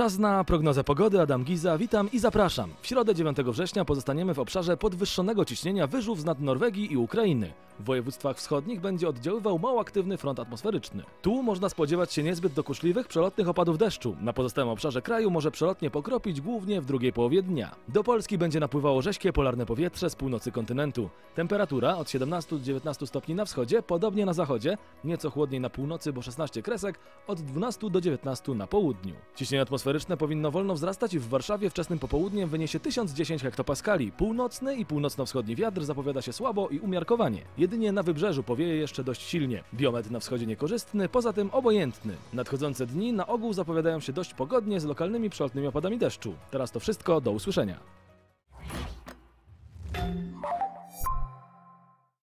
Czas na prognozę pogody. Adam Giza, witam i zapraszam. W środę 9 września pozostaniemy w obszarze podwyższonego ciśnienia wyżów z nad Norwegii i Ukrainy. W województwach wschodnich będzie oddziaływał mało aktywny front atmosferyczny. Tu można spodziewać się niezbyt dokuczliwych, przelotnych opadów deszczu. Na pozostałym obszarze kraju może przelotnie pokropić głównie w drugiej połowie dnia. Do Polski będzie napływało rześkie polarne powietrze z północy kontynentu. Temperatura od 17 do 19 stopni na wschodzie, podobnie na zachodzie, nieco chłodniej na północy, bo 16 kresek, od 12 do 19 na południu. Ciśnienie atmosferyczne powinno wolno wzrastać i w Warszawie wczesnym popołudniem wyniesie 1010 hektopaskali. Północny i północno-wschodni wiatr zapowiada się słabo i umiarkowanie. Jedynie na wybrzeżu powieje jeszcze dość silnie. Biometr na wschodzie niekorzystny, poza tym obojętny. Nadchodzące dni na ogół zapowiadają się dość pogodnie z lokalnymi przelotnymi opadami deszczu. Teraz to wszystko, do usłyszenia.